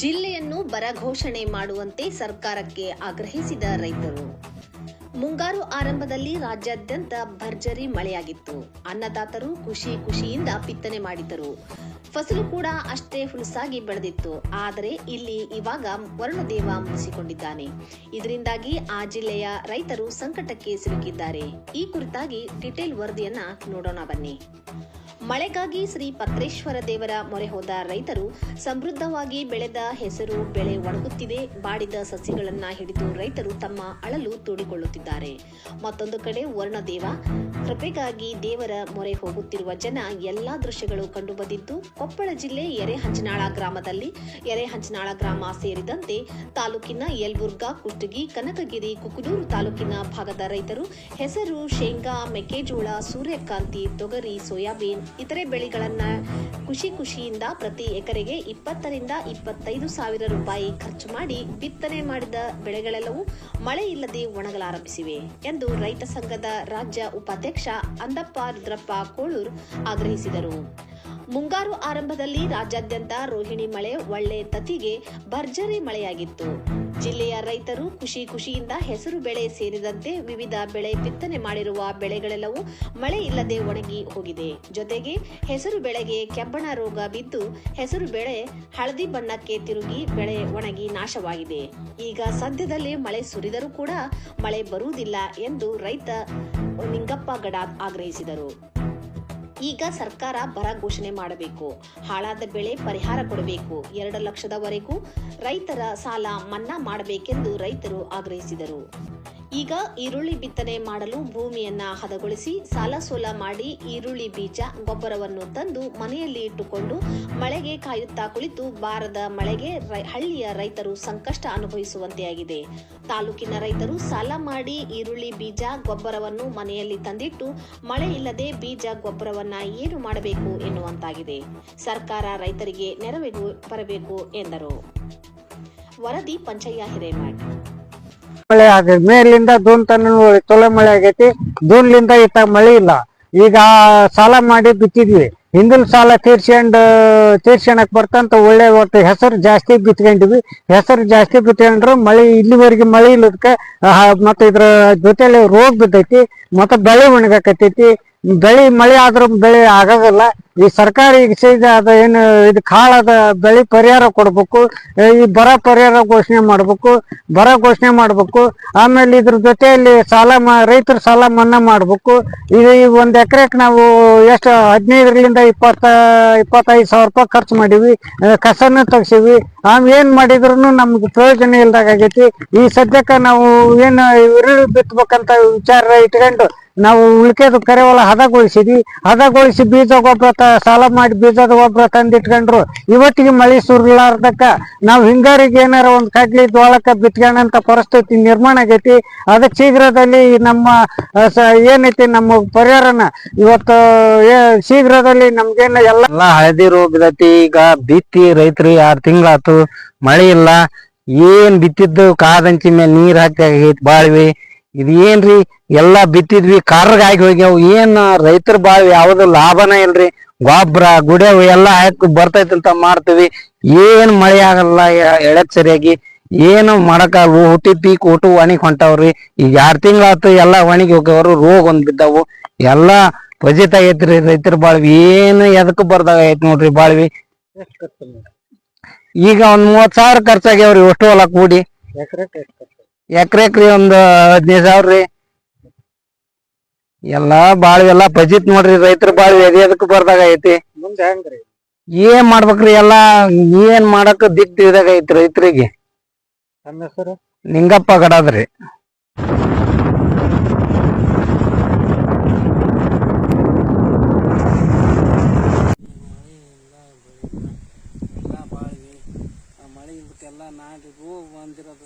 ಜಿಲ್ಲೆಯನ್ನು ಬರ ಘೋಷಣೆ ಮಾಡುವಂತೆ ಸರ್ಕಾರಕ್ಕೆ ಆಗ್ರಹಿಸಿದ ರೈತರು. ಮುಂಗಾರು ಆರಂಭದಲ್ಲಿ ರಾಜ್ಯಾದ್ಯಂತ ಭರ್ಜರಿ ಮಳೆಯಾಗಿತ್ತು. ಅನ್ನದಾತರು ಖುಷಿ ಖುಷಿಯಿಂದ ಬಿತ್ತನೆ ಮಾಡಿದ್ದರು. ಫಸಲು ಕೂಡ ಅಷ್ಟೇ ಹುಲಸಾಗಿ ಬೆಳೆದಿತ್ತು. ಆದರೆ ಇಲ್ಲಿ ಇವಾಗ ವರುಣದೇವ ಮುನಿಸಿಕೊಂಡಿದ್ದಾನೆ. ಇದರಿಂದಾಗಿ ಆ ಜಿಲ್ಲೆಯ ರೈತರು ಸಂಕಟಕ್ಕೆ ಸಿಲುಕಿದ್ದಾರೆ. ಈ ಕುರಿತಾಗಿ ಡಿಟೇಲ್ ವರದಿಯನ್ನ ನೋಡೋಣ ಬನ್ನಿ. ಮಳೆಗಾಗಿ ಶ್ರೀ ಪತ್ರೇಶ್ವರ ದೇವರ ಮೊರೆ ಹೋದ ರೈತರು ಸಮೃದ್ಧವಾಗಿ ಬೆಳೆದ ಹೆಸರು, ಬೆಳೆ ಒಣಗುತ್ತಿದೆ, ಬಾಡಿದ ಸಸಿಗಳನ್ನ ಹಿಡಿದು ರೈತರು ತಮ್ಮ ಅಳಲು ತೋಡಿಕೊಳ್ಳುತ್ತಿದ್ದಾರೆ. ಮತ್ತೊಂದು ಕಡೆ ವರ್ಣದೇವ ಕೃಪೆಗಾಗಿ ದೇವರ ಮೊರೆ ಹೋಗುತ್ತಿರುವ ಜನ ಎಲ್ಲಾ ದೃಶ್ಯಗಳು ಕಂಡುಬಂದಿದ್ದು ಕೊಪ್ಪಳ ಜಿಲ್ಲೆ ಎರೆಹಂಚನಾಳ ಗ್ರಾಮದಲ್ಲಿ. ಎರೆಹಂಚನಾಳ ಗ್ರಾಮ ಸೇರಿದಂತೆ ತಾಲೂಕಿನ ಯಲ್ಬುರ್ಗಾ ಕುಟ್ಟಗಿ ಕನಕಗಿರಿ, ಕುಕನೂರು ತಾಲೂಕಿನ ಭಾಗದ ರೈತರು ಹೆಸರು ಶೇಂಗಾ, ಮೆಕ್ಕೆಜೋಳ, ಸೂರ್ಯಕಾಂತಿ, ತೊಗರಿ, ಸೋಯಾಬೀನ್ ಇತರೆ ಬೆಳೆಗಳನ್ನ ಖುಷಿ ಖುಷಿಯಿಂದ ಪ್ರತಿ ಎಕರೆಗೆ ಇಪ್ಪತ್ತರಿಂದ ಇಪ್ಪತ್ತೈದು ಸಾವಿರ ರೂಪಾಯಿ ಖರ್ಚು ಮಾಡಿ ಬಿತ್ತನೆ ಮಾಡಿದ ಬೆಳೆಗಳೆಲ್ಲವೂ ಮಳೆ ಇಲ್ಲದೆ ಒಣಗಲಾರಂಭಿಸಿವೆ ಎಂದು ರೈತ ಸಂಘದ ರಾಜ್ಯ ಉಪಾಧ್ಯಕ್ಷ ಅಂದಪ್ಪ ರುದ್ರಪ್ಪ ಕೋಳೂರ್ ಆಗ್ರಹಿಸಿದರು. ಮುಂಗಾರು ಆರಂಭದಲ್ಲಿ ರಾಜ್ಯಾದ್ಯಂತ ರೋಹಿಣಿ ಮಳೆ, ಒಳ್ಳೆ ತತಿಗೆ ಭರ್ಜರಿ ಮಳೆಯಾಗಿತ್ತು. ಜಿಲ್ಲೆಯ ರೈತರು ಖುಷಿ ಖುಷಿಯಿಂದ ಹೆಸರು ಬೆಳೆ ಸೇರಿದಂತೆ ವಿವಿಧ ಬೆಳೆ ಬಿತ್ತನೆ ಮಾಡಿರುವ ಬೆಳೆಗಳೆಲ್ಲವೂ ಮಳೆ ಇಲ್ಲದೆ ಒಣಗಿ ಹೋಗಿದೆ. ಜೊತೆಗೆ ಹೆಸರು ಬೆಳೆಗೆ ಕೆಬ್ಬಣ ರೋಗ ಬಿದ್ದು ಹೆಸರು ಬೆಳೆ ಹಳದಿ ಬಣ್ಣಕ್ಕೆ ತಿರುಗಿ ಬೆಳೆ ಒಣಗಿ ನಾಶವಾಗಿದೆ. ಈಗ ಸದ್ಯದಲ್ಲೇ ಮಳೆ ಸುರಿದರೂ ಕೂಡ ಮಳೆ ಬರುವುದಿಲ್ಲ ಎಂದು ರೈತ ನಿಂಗಪ್ಪ ಗಡಾದ್ ಆಗ್ರಹಿಸಿದರು. ಈಗ ಸರ್ಕಾರ ಬರ ಘೋಷಣೆ ಮಾಡಬೇಕು. ಹಾಳಾದ ಬೆಳೆ ಪರಿಹಾರ ಕೊಡಬೇಕು. ಎರಡು ಲಕ್ಷದವರೆಗೂ ರೈತರ ಸಾಲ ಮನ್ನಾ ಮಾಡಬೇಕೆಂದು ರೈತರು ಆಗ್ರಹಿಸಿದರು. ಈಗ ಈರುಳ್ಳಿ ಬಿತ್ತನೆ ಮಾಡಲು ಭೂಮಿಯನ್ನ ಹದಗೊಳಿಸಿ ಸಾಲ ಸೋಲ ಮಾಡಿ ಈರುಳ್ಳಿ ಬೀಜ ಗೊಬ್ಬರವನ್ನು ತಂದು ಮನೆಯಲ್ಲಿ ಇಟ್ಟುಕೊಂಡು ಮಳೆಗೆ ಕಾಯುತ್ತಾ ಕುಳಿತು ಬಾರದ ಮಳೆಗೆ ಹಳ್ಳಿಯ ರೈತರು ಸಂಕಷ್ಟ ಅನುಭವಿಸುವಂತೆಯಾಗಿದೆ. ತಾಲೂಕಿನ ರೈತರು ಸಾಲ ಮಾಡಿ ಈರುಳ್ಳಿ ಬೀಜ ಗೊಬ್ಬರವನ್ನು ಮನೆಯಲ್ಲಿ ತಂದಿಟ್ಟು ಮಳೆ ಇಲ್ಲದೆ ಬೀಜ ಗೊಬ್ಬರವನ್ನ ಏನು ಮಾಡಬೇಕು ಎನ್ನುವಂತಾಗಿದೆ. ಸರ್ಕಾರ ರೈತರಿಗೆ ನೆರವಿಗೂ ಬರಬೇಕು ಎಂದರು. ವರದಿ ಪಂಚಯ್ಯ ಹಿರೇಮಠ್. ಮಳೆ ಆಗ ಮೇಲಿಂದ ದೂನ್ ತನ ತೊಲೆ ಮಳೆ ಆಗೈತಿ ದೂನ್ಲಿಂದ ಇತ್ತ ಮಳೆ ಇಲ್ಲ. ಈಗ ಸಾಲ ಮಾಡಿ ಬಿತ್ತಿದ್ವಿ. ಹಿಂದಿನ ಸಾಲ ತೀರ್ಸ್ಕೊಂಡ್ ತೀರ್ಸ್ಕೊಳಕ್ ಬರ್ತಂತ ಒಳ್ಳೆ ಒಟ್ಟು ಹೆಸರು ಜಾಸ್ತಿ ಬಿತ್ಕೊಂಡಿವಿ ಹೆಸರು ಜಾಸ್ತಿ ಬಿತ್ಕೊಂಡ್ರು ಮಳೆ, ಇಲ್ಲಿವರೆಗೆ ಮಳೆ ಇಲ್ಲದಕ್ಕೆ ಮತ್ತೆ ಇದ್ರ ಜೊತೆಲಿ ರೋಗ ಬಿದ್ದೈತಿ, ಮತ್ತೆ ಬೆಳೆ ಒಣಗಾಕತೈತಿ ಬೆಳೆ ಮಳೆ ಆದ್ರೂ ಬೆಳೆ ಆಗೋದಿಲ್ಲ. ಈ ಸರ್ಕಾರ ಈಗ ಸೀದ ಅದ ಏನು ಇದು ಕಾಳದ ಬೆಳೆ ಪರಿಹಾರ ಕೊಡ್ಬೇಕು ಈ ಬರ ಪರಿಹಾರ ಘೋಷಣೆ ಮಾಡ್ಬೇಕು, ಬರ ಘೋಷಣೆ ಮಾಡ್ಬೇಕು, ಆಮೇಲೆ ಇದ್ರ ಜೊತೆಯಲ್ಲಿ ಸಾಲ ಮಾ, ರೈತರ ಸಾಲ ಮನ್ನಾ ಮಾಡ್ಬೇಕು. ಇದು ಈ ಒಂದ್ ಎಕರೆಕ್ ನಾವು ಎಷ್ಟು, ಹದಿನೈದರಿಂದ ಇಪ್ಪತ್ತ, ಇಪ್ಪತ್ತೈದು ಸಾವಿರ ರೂಪಾಯಿ ಖರ್ಚು ಮಾಡೀವಿ ಕಸನ ತೆಗ್ಸೀವಿ. ಆಮೇಲೆ ಏನ್ ಮಾಡಿದ್ರು ನಮ್ಗೆ ಪ್ರಯೋಜನ ಇಲ್ದಾಗ ಆಗೈತಿ. ಈ ಸದ್ಯಕ್ಕೆ ನಾವು ಏನು ಈರುಳ್ಳಿ ಬಿತ್ತಬೇಕಂತ ವಿಚಾರ ಇಟ್ಕೊಂಡು ನಾವು ಉಳಿಕೆದು ಕರೆವಲ ಹದಗೊಳಿಸಿದ್ವಿ. ಹದಗೊಳಿಸಿ ಬೀಜ ಗೊಬ್ಬರ ಸಾಲ ಮಾಡಿ ಬೀಜದ ಗೊಬ್ಬರ ತಂದಿಟ್ಕೊಂಡ್ರು, ಇವತ್ತಿಗೆ ಮಳೆ ಸುರ್ಲಾರ್ದಕ್ಕ ನಾವು ಹಿಂಗಾರಿಗೆ ಏನಾರ ಒಂದ್ ಕಡ್ಲಿ ಜೋಳಕ್ಕ ಬಿತ್ಕೊಂಡಂತ ಪರಿಸ್ಥಿತಿ ನಿರ್ಮಾಣ ಆಗೈತಿ. ಅದಕ್ಕೆ ಶೀಘ್ರದಲ್ಲಿ ನಮ್ಮ ಏನೈತಿ ನಮ್ಮ ಪರಿಹಾರನ ಇವತ್ತು ಶೀಘ್ರದಲ್ಲಿ ನಮ್ಗೇನ ಎಲ್ಲ ಹಳದಿ ರೋಗದತಿ ಈಗ ಬಿತ್ತಿ ರೈತರು ಆರ್ ತಿಂಗಳಾತು ಮಳೆ ಇಲ್ಲ. ಏನ್ ಬಿತ್ತಿದ್ದು ಕಾದಂಚಿ ಮೇಲೆ ನೀರ್ ಹಾಕಿ ಬಾಳ್ವಿ. ಇದು ಏನ್ರಿ? ಎಲ್ಲಾ ಬಿತ್ತಿದ್ವಿ ಕಾರ್ಗಾಗಿ ಹೋಗ್ಯಾವ. ಏನ್ ರೈತರ ಬಾಳ್ವಿ, ಯಾವ್ದು ಲಾಭನ ಇಲ್ರಿ? ಗೊಬ್ಬರ ಗುಡ್ಯಾವ ಎಲ್ಲಾ ಹಾಕಿ ಬರ್ತೈತಿ ಅಂತ ಮಾಡ್ತೀವಿ. ಏನ್ ಮಳೆ ಆಗಲ್ಲ ಎಳಕ್ ಸರಿಯಾಗಿ. ಏನು ಮಾಡಕ್ಕಾಗಲ್ಲ. ಹುಟ್ಟಿ ಪೀಕ್ ಒಟ್ಟು ಒಣಗಿ ಹೊಂಟಾವ್ರಿ. ಈಗ ಎರಡ್ ತಿಂಗಳಾತು ಎಲ್ಲಾ ಒಣಗಿ ಹೋಗವರು ರೋಗ ಒಂದ್ ಬಿದ್ದಾವು. ಎಲ್ಲಾ ಫಜಿತ ಐತ್ರಿ ರೈತರ ಬಾಳ್ವಿ. ಏನು ಎದಕ್ ಬರ್ದಾಗ ಐತ್ ನೋಡ್ರಿ ಬಾಳ್ವಿ. ಈಗ ಒಂದ್ ಮೂವತ್ ಸಾವಿರ ಖರ್ಚಾಗ್ಯಾವ್ರಿ ಅಷ್ಟು ಹೊಲ ಕೂಡಿ. ಎಕರೆಕ್ರಿ ಎಕ್ರೆಕ್ರಿ ಒಂದ್ ಹದಿನೈದು ಸಾವಿರ ರೀ. ಎಲ್ಲಾ ಬಾಳ್ವಿ ಎಲ್ಲಾ ಬಜೆಟ್ ನೋಡ್ರಿ ರೈತರ ಬಾಳ್ವಿ ಎದೆ ಎದಕ್ ಬರ್ದಾಗ ಐತಿ. ಮುಂದೆ ಹೆಂಗ್ರಿ? ಏನ್ ಮಾಡ್ಬೇಕ್ರಿ ಎಲ್ಲಾ ಏನ್ ಮಾಡಕ್ ದಿಕ್ ಇದಾಗ ಐತಿ ರೈತರಿಗೆ. ನಮ್ಮ ಹೆಸರು? ನಿಂಗಪ್ಪ ಗಡಾದ್ರಿ. ಎಲ್ಲ ಬಾಳ್ವಿ ಆ ಮಳೆ ಇದು ರೋಗ